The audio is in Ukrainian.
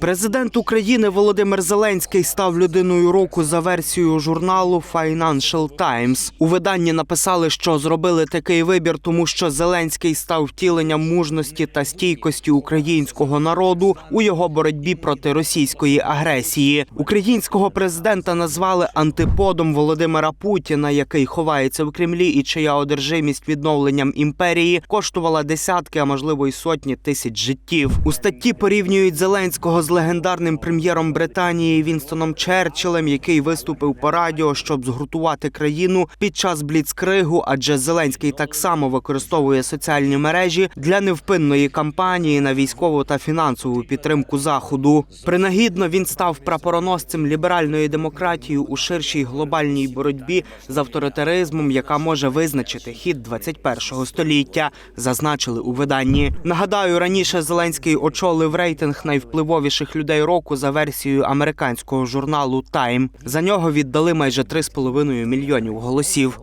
Президент України Володимир Зеленський став людиною року за версією журналу Financial Times. У виданні написали, що зробили такий вибір, тому що Зеленський став втіленням мужності та стійкості українського народу у його боротьбі проти російської агресії. Українського президента назвали антиподом Володимира Путіна, який ховається в Кремлі, і чия одержимість відновленням імперії коштувала десятки, а можливо й сотні тисяч життів. У статті порівнюють Зеленського з легендарним прем'єром Британії Вінстоном Черчиллем, який виступив по радіо, щоб згуртувати країну під час бліцкригу, адже Зеленський так само використовує соціальні мережі для невпинної кампанії на військову та фінансову підтримку заходу. Принагідно він став прапороносцем ліберальної демократії у ширшій глобальній боротьбі з авторитаризмом, яка може визначити хід 21-го століття, зазначили у виданні. Нагадаю, раніше Зеленський очолив рейтинг найвпливовіших людей року за версією американського журналу Time. За нього віддали майже 3,5 мільйонів голосів.